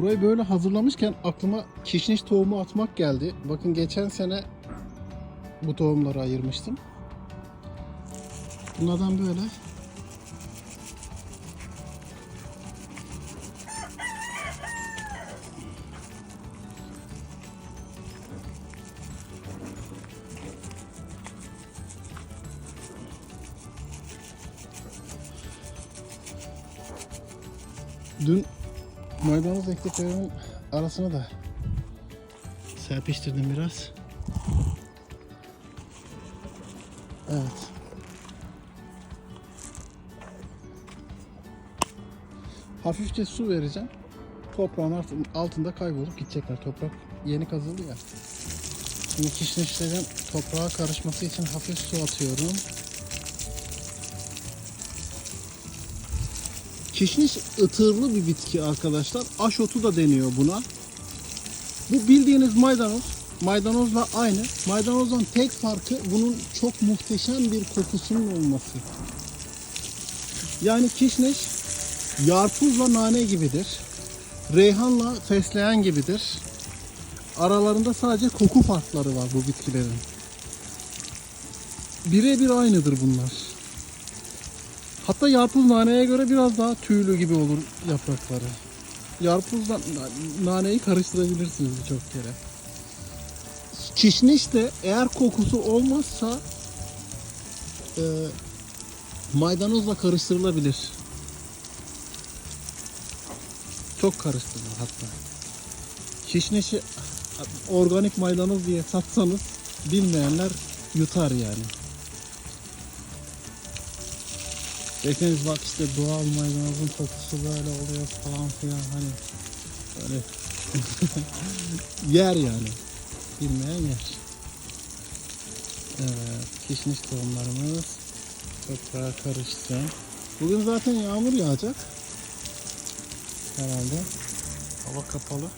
Burayı böyle hazırlamışken aklıma kişniş tohumu atmak geldi. Bakın geçen sene bu tohumları ayırmıştım. Bunlardan böyle Dün maydanoz ektiklerimin arasına da serpiştirdim biraz. Evet. Hafifçe su vereceğim. Toprağın alt- altında kaybolup gidecekler. Toprak yeni kazıldı ya. Şimdi kişnişlerin toprağa karışması için hafif su atıyorum. Kişniş ıtırlı bir bitki arkadaşlar. Aşotu da deniyor buna. Bu bildiğiniz maydanoz. Maydanozla aynı. Maydanozdan tek farkı bunun çok muhteşem bir kokusunun olması. Yani kişniş yarpuzla nane gibidir. Reyhanla fesleğen gibidir. Aralarında sadece koku farkları var bu bitkilerin. Birebir aynıdır bunlar. Hatta yarpuz naneye göre biraz daha tüylü gibi olur yaprakları. Yarpuzla na- naneyi karıştırabilirsiniz birçok kere. Kişniş de eğer kokusu olmazsa e, maydanozla karıştırılabilir. Çok karıştırılır hatta. Kişnişi organik maydanoz diye satsanız bilmeyenler yutar yani. Deseniz bak işte doğal maydanozun kokusu böyle oluyor falan filan hani böyle yer yani. Bilmeyen yer. Evet, kişniş tohumlarımız toprağa karıştı. Bugün zaten yağmur yağacak. Herhalde. Hava kapalı.